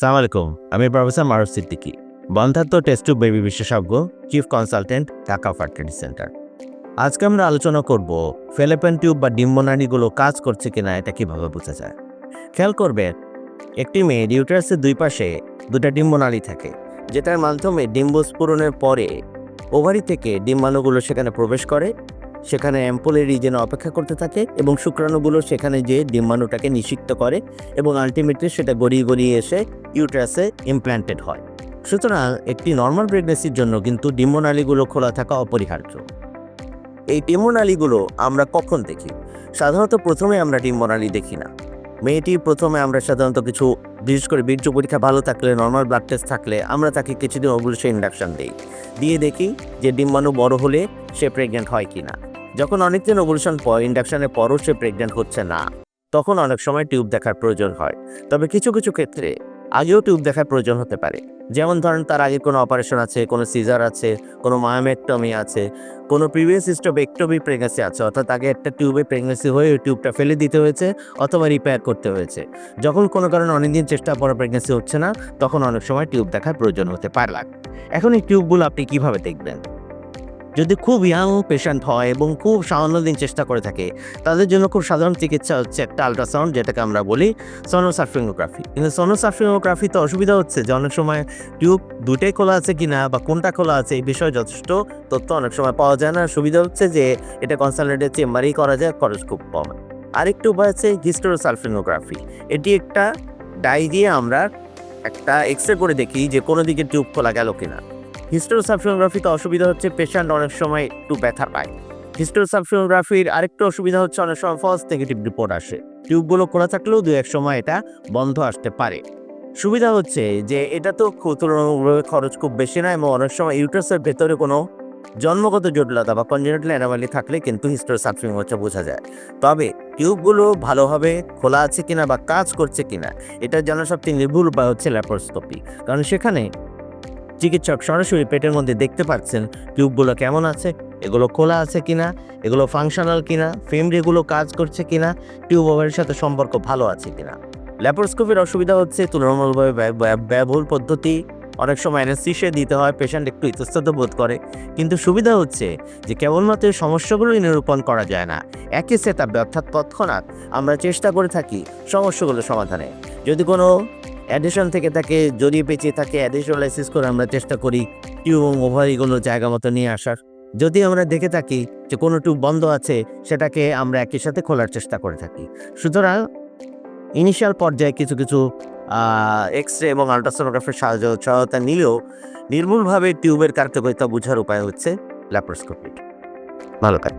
সালাম আলাইকুম, আমি প্রফেসর মারুফ সিদ্দিকি, বন্ধাত্ম টেস্ট বেবি বিশেষজ্ঞ chief consultant Dhaka fertility centre আজকে আমরা আলোচনা করব ফেলেপেন টিউব বা ডিম্বনারীগুলো কাজ করছে কিনা, এটা কীভাবে বোঝা যায়? খেয়াল করবেন, একটি মেয়ে ইউটারাসের দুই পাশে দুটা ডিম্বনালী থাকে, যেটার মাধ্যমে ডিম্ব স্ফুরণের পরে ওভারি থেকে ডিম্বাণুগুলো সেখানে প্রবেশ করে সেখানে অ্যাম্পোলের রিজনে অপেক্ষা করতে থাকে এবং শুক্রাণুগুলো সেখানে যে ডিম্বাণুটাকে নিষিক্ত করে এবং আলটিমেটলি সেটা গড়িয়ে গড়িয়ে এসে ইউট্রাসে ইমপ্ল্যান্টেড হয়। সুতরাং একটি নর্মাল প্রেগনেন্সির জন্য কিন্তু ডিম্বনালীগুলো খোলা থাকা অপরিহার্য। এই ডিম্বনালীগুলো আমরা কখন দেখি? সাধারণত প্রথমে আমরা ডিম্বনালী দেখি না। মেয়েটি প্রথমে আমরা সাধারণত কিছু, বিশেষ করে বীর্য পরীক্ষা ভালো থাকলে নর্মাল ব্লাড টেস্ট থাকলে আমরা তাকে কিছুদিন অবশ্যই ইন্ডাকশান দিই। দিয়ে দেখি যে ডিম্বাণু বড় হলে সে প্রেগনেন্ট হয় কি না যখন অনেকদিন ওভুলেশন পর ইন্ডাকশনের পরও সে প্রেগনেন্ট হচ্ছে না, তখন অনেক সময় টিউব দেখার প্রয়োজন হয়। তবে কিছু কিছু ক্ষেত্রে আগেও টিউব দেখার প্রয়োজন হতে পারে। যেমন ধরেন তার আগে কোনো অপারেশন আছে, কোনো সিজার আছে, কোনো মায়ামেক্টমি আছে, কোনো প্রিভিয়াস হিস্টোবেক্টমি প্রেগনেন্সি আছে, অর্থাৎ আগে একটা টিউবে প্রেগনেন্সি হয়ে ওই টিউবটা ফেলে দিতে হয়েছে অথবা রিপেয়ার করতে হয়েছে। যখন কোনো কারণে অনেকদিন চেষ্টা পরে প্রেগনেন্সি হচ্ছে না, তখন অনেক সময় টিউব দেখার প্রয়োজন হতে পারে। এখন এই টিউবগুলো আপনি কীভাবে দেখবেন? যদি খুব ইয়াং পেশেন্ট হয় এবং খুব সামান্য দিন চেষ্টা করে থাকে, তাদের জন্য খুব সাধারণ চিকিৎসা হচ্ছে একটা আল্ট্রাসাউন্ড যেটাকে আমরা বলি সোনোসার্ফিংওগ্রাফি কিন্তু সোনোসার্ফিংওগ্রাফিতে অসুবিধা হচ্ছে যে অনেক সময় টিউব দুটাই খোলা আছে কি না বা কোনটা খোলা আছে এই বিষয়ে যথেষ্ট তথ্য অনেক সময় পাওয়া যায় না। সুবিধা হচ্ছে যে এটা কনসালটেন্টের চেম্বারেই করা যায়, খরচ খুব কম। আরেকটি উপায় আছে হিস্টোরোসালফিনোগ্রাফি এটি একটা ডাই দিয়ে আমরা একটা এক্স রে করে দেখি যে কোনো দিকে টিউব খোলা গেল কিনা। হিস্টোরোসালফিনোগ্রাফিতে অসুবিধা হচ্ছে পেশেন্ট অনেক সময় একটু ব্যথা পায়। হিস্টোরোসালফিনোগ্রাফির আরেকটু অসুবিধা হচ্ছে অনেক সময় ফলস নেগেটিভ রিপোর্ট আসে। টিউবগুলো খোলা থাকলেও দু এক সময় এটা বন্ধ আসতে পারে। সুবিধা হচ্ছে যে এটা তো তুলনামূলকভাবে খরচ খুব বেশি না এবং অনেক সময় ইউটারাসের ভেতরে কোনো জন্মগত জটিলতা বা কনজেনিটাল অ্যানামালি থাকলে কিন্তু হিস্টোরোসালফিং হচ্ছে বোঝা যায়। তবে টিউবগুলো ভালোভাবে খোলা আছে কিনা বা কাজ করছে কিনা, এটা জানার সবচেয়ে নির্ভুল উপায় হচ্ছে ল্যাপারোস্কোপি কারণ সেখানে চিকিৎসক সরাসরি পেটের মধ্যে দেখতে পাচ্ছেন টিউবগুলো কেমন আছে, এগুলো খোলা আছে কিনা, এগুলো ফাংশনাল কিনা ফেমরিগুলো কাজ করছে কিনা টিউব ওভারের সাথে সম্পর্ক ভালো আছে কিনা। ল্যাপারোস্কোপির অসুবিধা হচ্ছে তুলনামূলকভাবে ব্যয়- ব্যয়- ব্যয়বহুল পদ্ধতি, অনেক সময় অ্যানেস্থিসিয়া দিতে হয় পেশেন্ট একটু ইতস্তত বোধ করে। কিন্তু সুবিধা হচ্ছে যে কেবলমাত্র সমস্যাগুলোই নিরূপণ করা যায় না। একই সেট আপ অর্থাৎ তৎক্ষণাৎ আমরা চেষ্টা করে থাকি সমস্যাগুলো সমাধানে। যদি কোনো অ্যাডিশন থেকে থাকে জড়িয়ে পেঁচিয়ে থাকে অ্যাডিশনালাইসিস করে আমরা চেষ্টা করি টিউব এবং ওভারিগুলো জায়গা মতো নিয়ে আসার। যদি আমরা দেখে থাকি যে কোনো টিউব বন্ধ আছে, সেটাকে আমরা একই সাথে খোলার চেষ্টা করে থাকি। সুতরাং ইনিশিয়াল পর্যায়ে কিছু কিছু এক্স রে এবং আলট্রাসোনোগ্রাফের সাহায্য সহায়তা নিলেও নির্মূলভাবে টিউবের কার্যকারিতা বোঝার উপায় হচ্ছে ল্যাপারোস্কোপি ভালো কাজ